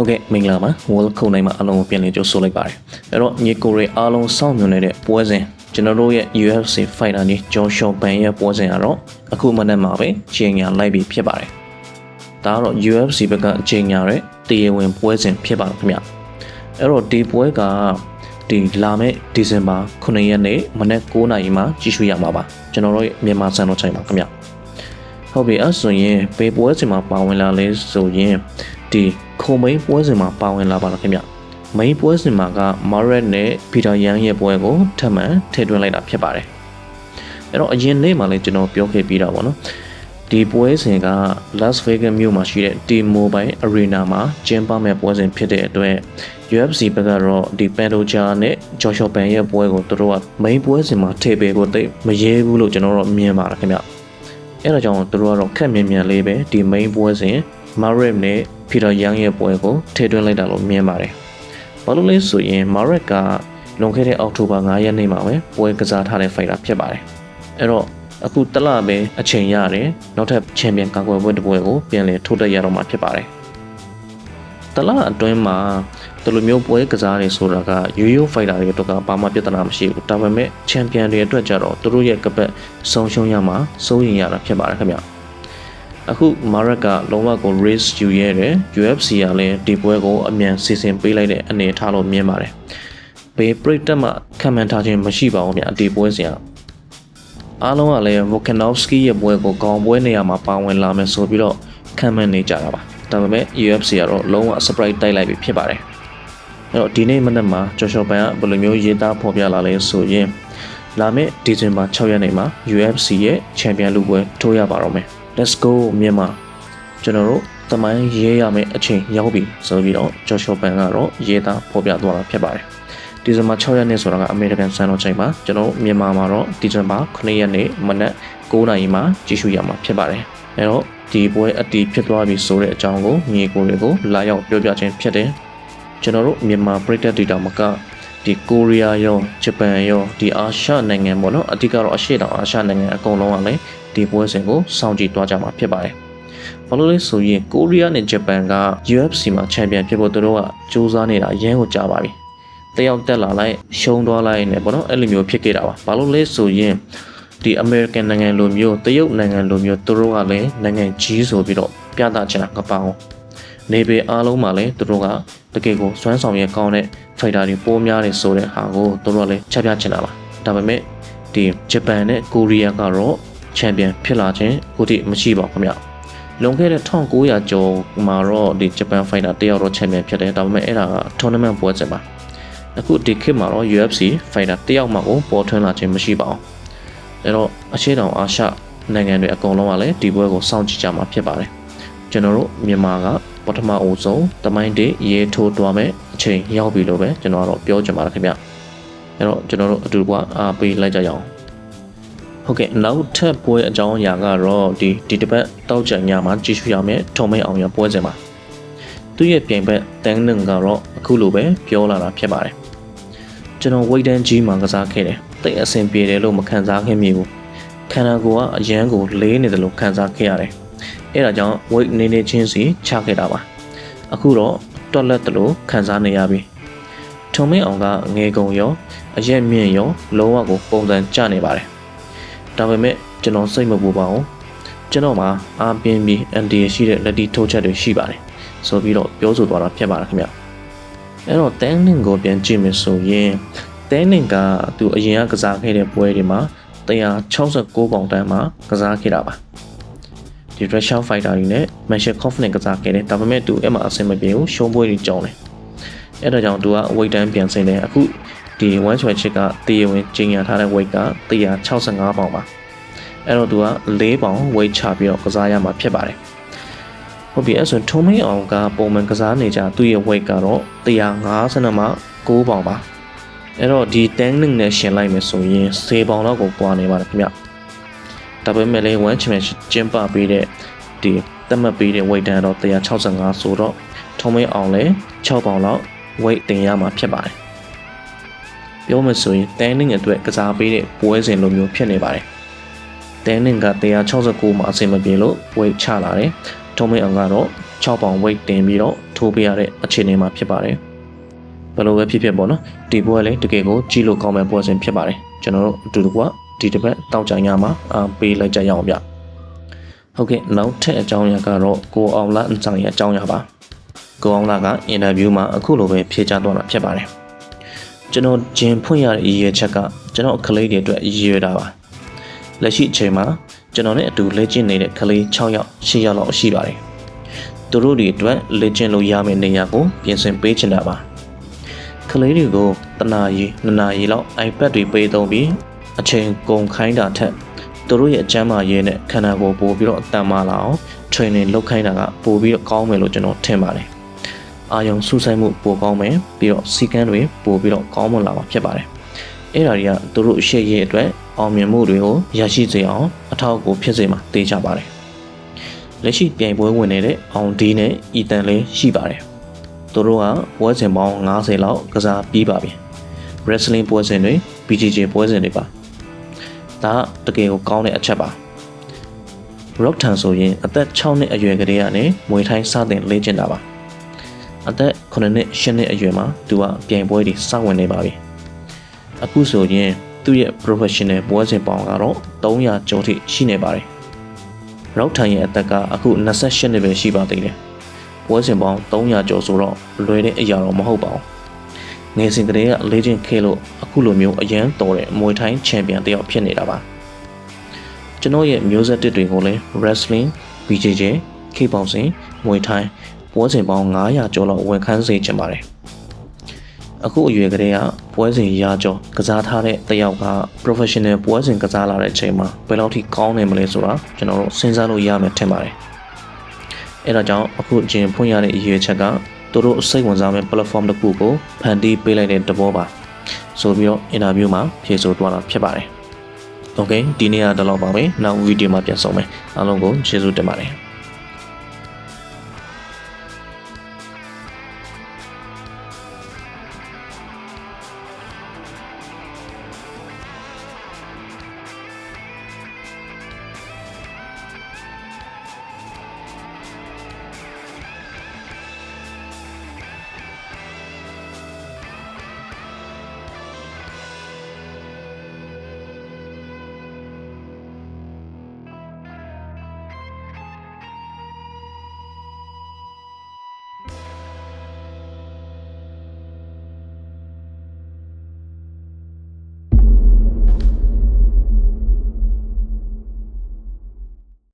ဟုတ်ကဲ့မင်္ဂလာပါ World ခုံတိုင်းမှာအားလုံးကိုပြန်လည်ကြိုဆိုလိုက်ပါတယ်အဲ့တော့ညီကိုတွေအားလုံးစောင့်မျှော်နေတဲ့ပွဲစဉ်ကျွန်တော်တို့ရဲ့ UFC Fighter ကြီး Joshua Ban ရဲ့ပွဲစဉ်ကတော့အခုမနေ့မှာပဲချိန်ညာလိုက်ပြီးဖြစ်ပါတယ်ဒါကတော့ UFC ဘက်ကအချိန်ညာတဲ့တရားဝင်ပွဲစဉ်ဖြစ်ပါတယ်ခင်ဗျအဲ့တော့ဒီပွဲကဒီလာမယ့်ဒီဇင်ဘာ9ရက်နေ့မနက်9:00နာရီမှာကြီးစုရမှာပါကျွန်တော်တို့ရဲ့မြန်မာစံတော်ချိန်ပါခင်ဗျဟုတ်ပြီအဲ့ဆိုရင်ဘေးပွဲစဉ်မှာပါဝင်လာလဲဆိုရင် ဒီခုံမိန်ပွဲစဉ်မှာပါဝင်လာပါလားခင်ဗျမိန်ပွဲစဉ်မှာကမာရက်နဲ့ပီတာယန်ရဲ့ပွဲကိုထပ်မံထည့်သွင်းလိုက်တာဖြစ်ပါတယ်အဲ့တော့အရင်နေ့မှာလည်းကျွန်တော်ပြောခဲ့ပြီးတာပေါ့နော်ဒီပွဲစဉ်က Las Vegas မြို့မှာရှိတဲ့ T-Mobile Arena မှာကျင်းပမဲ့ပွဲစဉ်ဖြစ်တဲ့အတွက် UFC ဘက်ကတော့ဒီ Pantoja နဲ့ Joshua Ban ရဲ့ပွဲကိုသူတို့က main ပွဲစဉ်မှာထည့်ပေးဖို့တိတ်မရဲဘူးလို့ကျွန်တော်တို့မြင်ပါတယ်ခင်ဗျအဲ့ဒါကြောင့်သူတို့ကတော့ခက်မြင်မြန်လေးပဲဒီ main ပွဲစဉ် Marit နဲ့ Peter Yang ရဲ့ပွဲကိုထည့်သွင်းလိုက်တာလို့မြင်ပါတယ်ဘာလို့လဲဆိုရင် Marit ကလွန်ခဲ့တဲ့အောက်တိုဘာ9ရက်နေ့မှာပဲပွဲကစားထားတဲ့ fighter ဖြစ်ပါတယ်အဲ့တော့အခုတလပဲအချိန်ရတယ်နောက်ထပ်ချန်ပီယံကာကွယ်ပွဲတစ်ပွဲကိုပြန်လည်ထိုးတက်ရတော့မှာဖြစ်ပါတယ်တလအတွင်းမှာဒီလိုမျိုးပွဲကစားနေဆိုတာကရိုးရိုးဖိုက်တာတွေအတွက်ကဘာမှပြဿနာမရှိဘူးဒါပေမဲ့ချန်ပီယံတွေအတွက်ကြတော့သူတို့ရဲ့ကပတ်ဆုံးရှုံးရမှာစိုးရင်ရတာဖြစ်ပါတယ်ခင်ဗျ အခုမာရက်ကလုံးဝကို race ယူရဲတယ် UFC ကလည်းဒီပွဲကိုအမြန်စီစဉ်ပေးလိုက်တဲ့အနေအထားလို့မြင်ပါတယ်ဘေးပရိသတ်မှခံမှန်းထားခြင်းမရှိပါဘူးဗျဒီပွဲစဉ်ကအားလုံးကလည်း Volkanovski ရဲ့ပွဲကိုကောင်းပွဲနေရာမှာပါဝင်လာမယ်ဆိုပြီးတော့ခံမှန်းနေကြတာပါဒါပေမဲ့ UFC ကတော့လုံးဝ surprise တိုက်လိုက်ပြီဖြစ်ပါတယ်အဲ့တော့ဒီနေ့မနက်မှာကျော်ချော်ပန်ကဘယ်လိုမျိုးရေးသားဖော်ပြလာလဲဆိုရင်လာမယ့်ဒီဇင်ဘာ6ရက်နေ့မှာ UFC ရဲ့ချန်ပီယံလူပွဲထိုးရပါတော့မယ် Let's go မြန်မာကျွန်တော်တို့တမိုင်းရေးရမယ့်အချိန်ရောက်ပြီဆိုပြီးတော့ကျော်ချော်ပန်ကတော့ရေးသားဖော်ပြသွားတာဖြစ်ပါတယ်ဒီဇင်ဘာ6ရက်နေ့ဆိုတာကအမေရိကန်စံတော်ချိန်မှာကျွန်တော်မြန်မာမှာတော့ဒီဇင်ဘာ9ရက်နေ့မနက်9:00နာရီမှာကြည့်ရှုရမှာဖြစ်ပါတယ်အဲတော့ဒီပွဲအတီးဖြစ်သွားပြီဆိုတဲ့အကြောင်းကိုညီကိုတွေကိုလာရောက်ပြောပြခြင်းဖြစ်တယ်ကျွန်တော်တို့မြန်မာပြည်သက်ဒေတာမကဒီကိုရီးယားရောဂျပန်ရောဒီအာရှနိုင်ငံပေါ့နော်အဓိကတော့အရှေ့တောင်အာရှနိုင်ငံအကုန်လုံးကလည်း ဒီပွဲစဉ်ကိုစောင့်ကြည့်သွားကြမှာဖြစ်ပါတယ်ဘာလို့လဲဆိုရင်ကိုရီးယားနဲ့ဂျပန်က UFC မှာချန်ပီယံဖြစ်ဖို့သူတို့ကစူးစမ်းနေတာအရင်ကိုကြာပါပြီတယောက်တက်လာလိုက်ရှုံးသွားလိုက်နေပေါ့နော်အဲ့လိုမျိုးဖြစ်ခဲ့တာပါဘာလို့လဲဆိုရင်ဒီ American နိုင်ငံလိုမျိုးတရုတ်နိုင်ငံလိုမျိုးသူတို့ကလည်းနိုင်ငံကြီးဆိုပြီးတော့ပြသချင်တာကပောင်းနေပေအားလုံးမှာလည်းသူတို့ကတကယ်ကိုစွမ်းဆောင်ရည်ကောင်းတဲ့ fighter တွေပိုးများနေဆိုတဲ့ဟာကိုသူတို့ကလည်းချပြချင်တာပါဒါပေမဲ့ဒီဂျပန်နဲ့ကိုရီးယားကတော့ ချန်ပီယံဖြစ်လာခြင်းအခုထိမရှိပါဘူးခင်ဗျလွန်ခဲ့တဲ့1900ကျော်မှာတော့ဒီဂျပန် fighter တယောက်တော့ချန်ပီယံဖြစ်တယ်ဒါပေမဲ့အဲ့ဒါက tournament ပွဲစဉ်ပါအခုဒီခေတ်မှာတော့ UFC fighter တယောက်မှကိုပေါ်ထွန်းလာခြင်းမရှိပါဘူးအဲ့တော့အရှေ့တောင်အာရှနိုင်ငံတွေအကုန်လုံးကလည်းဒီပွဲကိုစောင့်ကြည့်ကြမှာဖြစ်ပါတယ်ကျွန်တော်တို့မြန်မာကပထမအဦးဆုံးတမိုင်းတေးရေးထိုးသွားမယ်အချိန်ရောက်ပြီလို့ပဲကျွန်တော်ကတော့ပြောချင်ပါတယ်ခင်ဗျအဲ့တော့ကျွန်တော်တို့အတူတကွအားပေးလိုက်ကြရအောင် ဟုတ်ကဲ့နောက်ထပ်ပွဲအကြောင်းအရာကတော့ဒီဒီတစ်ပတ်တောက်ကြံညမှာကြည့်ရှုရမယ်ထုံမိန်အောင်ရပွဲစဉ်မှာသူ့ရဲ့ပြိုင်ဘက်တန်းနင်ကတော့အခုလိုပဲပြောလာတာဖြစ်ပါတယ်ကျွန်တော်ဝိတ်တန်းကြီးမှာကစားခဲ့တယ်တိတ်အဆင်ပြေတယ်လို့မခံစားခင်မိဘူးခန္ဓာကိုယ်ကအရန်ကိုလေးနေတယ်လို့ခံစားခဲ့ရတယ်အဲ့ဒါကြောင့် weight နေနေချင်းစီချခဲ့တာပါအခုတော့တွက်လက်တယ်လို့ခံစားနေရပြီထုံမင်းအောင်ကငယ်ကုံရောအရက်မြင့်ရောလုံးဝကိုပုံစံကျနေပါတယ် ဒါပေမဲ့ကျွန်တော်စိတ်မပူပါဘူးကျွန်တော်မှာအာပင်းပြီးအန်တီရှိတဲ့လက်တီထိုးချက်တွေရှိပါတယ်ဆိုပြီးတော့ပြောဆိုသွားတာဖြစ်ပါတယ်ခင်ဗျအဲ့တော့တန်းနင်ကိုပြန်ကြည့်မယ်ဆိုရင်တန်းနင်ကသူအရင်ကကစားခဲ့တဲ့ပွဲတွေမှာ169ပေါင်တန်းမှာကစားခဲ့တာပါဒီ Russian Fighter တွေနဲ့ Mashekov နဲ့ကစားခဲ့တယ်ဒါပေမဲ့သူအဲ့မှာအဆင်မပြေဘူးရှုံးပွဲတွေကြောင်းတယ်အဲ့ဒါကြောင့်သူက weight တန်းပြန်ဆင်းတယ်အခုဒီ1 switch ကတည်ဝင်ကျင်းရထားတဲ့ weight က165ပေါင်ပါ အဲ့တော့သူက4ပေါင် weight ချပြီးတော့ကစားရမှာဖြစ်ပါတယ်ဟုတ်ပြီအဲ့ဆိုထုံမင်းအောင်ကပုံမှန်ကစားနေကြသူ့ရဲ့ weight ကတော့150မှ9ပေါင်ပါအဲ့တော့ဒီတန်းနင်းနဲ့ရှင်လိုက်မယ်ဆိုရင်10ပေါင်လောက်ကိုပွားနေပါတယ်ခင်ဗျဒါပေမဲ့လည်း one championship ကျင်းပပေးတဲ့ဒီသတ်မှတ်ပေးတဲ့ weight တန်းတော့165ဆိုတော့ထုံမင်းအောင်လည်း6ပေါင်လောက် weight တင်ရမှာဖြစ်ပါတယ်ပြောမှဆိုရင်တန်းနင်းအတွက်ကစားပေးတဲ့ပွဲစဉ်လိုမျိုးဖြစ်နေပါတယ် တန်းနင်းက169မှာအဆင်မပြေလို့ weight ချလာတယ်ထုံမင်းအောင်ကတော့6ပေါင် weight တင်ပြီးတော့ထိုးပေးရတဲ့အခြေအနေမှာဖြစ်ပါတယ်ဘယ်လိုပဲဖြစ်ဖြစ်ပေါ့နော်ဒီပွဲလည်းတကယ်ကိုကြီးလို့ကောင်းမဲ့ပွဲစဉ်ဖြစ်ပါတယ်ကျွန်တော်တို့အတူတကွဒီတစ်ပတ်တောက်ကြညမှာအာပေးလိုက်ကြရအောင်ဗျဟုတ်ကဲ့နောက်ထပ်အကြောင်းအရာကတော့ကိုအောင်လာအကြောင်းရအကြောင်းရပါကိုအောင်လာကအင်တာဗျူးမှာအခုလိုပဲဖြေကြားသွားတာဖြစ်ပါတယ်ကျွန်တော်ဂျင်ဖွင့်ရတဲ့ရည်ရွယ်ချက်ကကျွန်တော်ကလေးတွေအတွက်ရည်ရွယ်တာပါ လက်ရှိအချိန်မှာကျွန်တော်နဲ့အတူလေ့ကျင့်နေတဲ့ကလေး6ယောက်10ယောက်လောက်ရှိပါတယ်သူတို့တွေအတွက်လေ့ကျင့်လို့ရမယ့်နေရာကိုပြင်ဆင်ပေးချင်တာပါကလေးတွေကိုတနာရီနှစ်နာရီလောက် iPad တွေပေးသုံးပြီးအချိန်ကုန်ခိုင်းတာထက်သူတို့ရဲ့အကျမ်းမာရေးနဲ့ခန္ဓာကိုယ်ပို့ပြီးတော့အတန်မာလာအောင် training လုပ်ခိုင်းတာကပိုပြီးတော့ကောင်းမယ်လို့ကျွန်တော်ထင်ပါတယ်အာယုံစူးစိုက်မှုပိုကောင်းမယ်ပြီးတော့စီကန်းတွေပိုပြီးတော့ကောင်းမွန်လာမှာဖြစ်ပါတယ်အဲ့ဒါတွေကသူတို့ရှေ့ရေးအတွက် အောင်မြင်မှုတွေကိုရရှိစေအောင်အထောက်အကူဖြစ်စေမှာတေးကြပါတယ်လက်ရှိပြိုင်ပွဲဝင်နေတဲ့အောင်ဒီနဲ့အီတန်လည်းရှိပါတယ်သူတို့ကပွဲစဉ်ပေါင်း90လောက်ကစားပြီးပါပြီ wrestling ပွဲစဉ်တွေ BJJ ပွဲစဉ်တွေပါဒါကတကယ်ကိုကောင်းတဲ့အချက်ပါ Rock Tan ဆိုရင်အသက်6နှစ်အရွယ်ကလေးကနေမွေထိုင်းစတင်လေ့ကျင့်တာပါအသက်9နှစ်10နှစ်အရွယ်မှာသူကပြိုင်ပွဲတွေစဝင်နေပါပြီအခုဆိုရင် သူ့ရဲ့ professional ပွဲစဉ်ပေါင်းကတော့300ကျော်ထိရှိနေပါတယ် Rock Tan ရဲ့အသက်ကအခု28နှစ်ပဲရှိပါသေးတယ်ပွဲစဉ်ပေါင်း300ကျော်ဆိုတော့လွယ်တဲ့အရာတော့မဟုတ်ပါဘူးငယ်စဉ်ကလေးကလေ့ကျင့်ခဲ့လို့အခုလိုမျိုးအရန်တော်တဲ့မွေထိုင်းချန်ပီယံတစ်ယောက်ဖြစ်နေတာပါကျွန်တော်ရဲ့မျိုးဆက်တစ်တွေကိုလည်း wrestling, BJJ, kickboxing, muay thai ပွဲစဉ်ပေါင်း900ကျော်လောက်ဝန်ခန်းစေချင်ပါတယ် အခုအရွယ်ကလေးကပွဲစဉ်ရာကျော်ကစားထားတဲ့တစ်ယောက်က professional ပွဲစဉ်ကစားလာတဲ့အချိန်မှာဘယ်လောက်ထိကောင်းနေမလဲဆိုတာကျွန်တော်တို့စဉ်းစားလို့ရမယ်ထင်ပါတယ်အဲဒါကြောင့်အခုအကျင်ဖွင့်ရတဲ့အရွယ်ချက်ကသူတို့စိတ်ဝင်စားမဲ့ platform တစ်ခုကိုဖန်တီးပေးလိုက်တဲ့တဘောပါဆိုပြီးတော့ interview မှာဖြေဆိုသွားတာဖြစ်ပါတယ်။ Okay ဒီနေ့ကတော့တော့ပါပဲ။နောက်ဗီဒီယိုမှာပြန်ဆုံမယ်။အားလုံးကိုကျေးဇူးတင်ပါတယ်။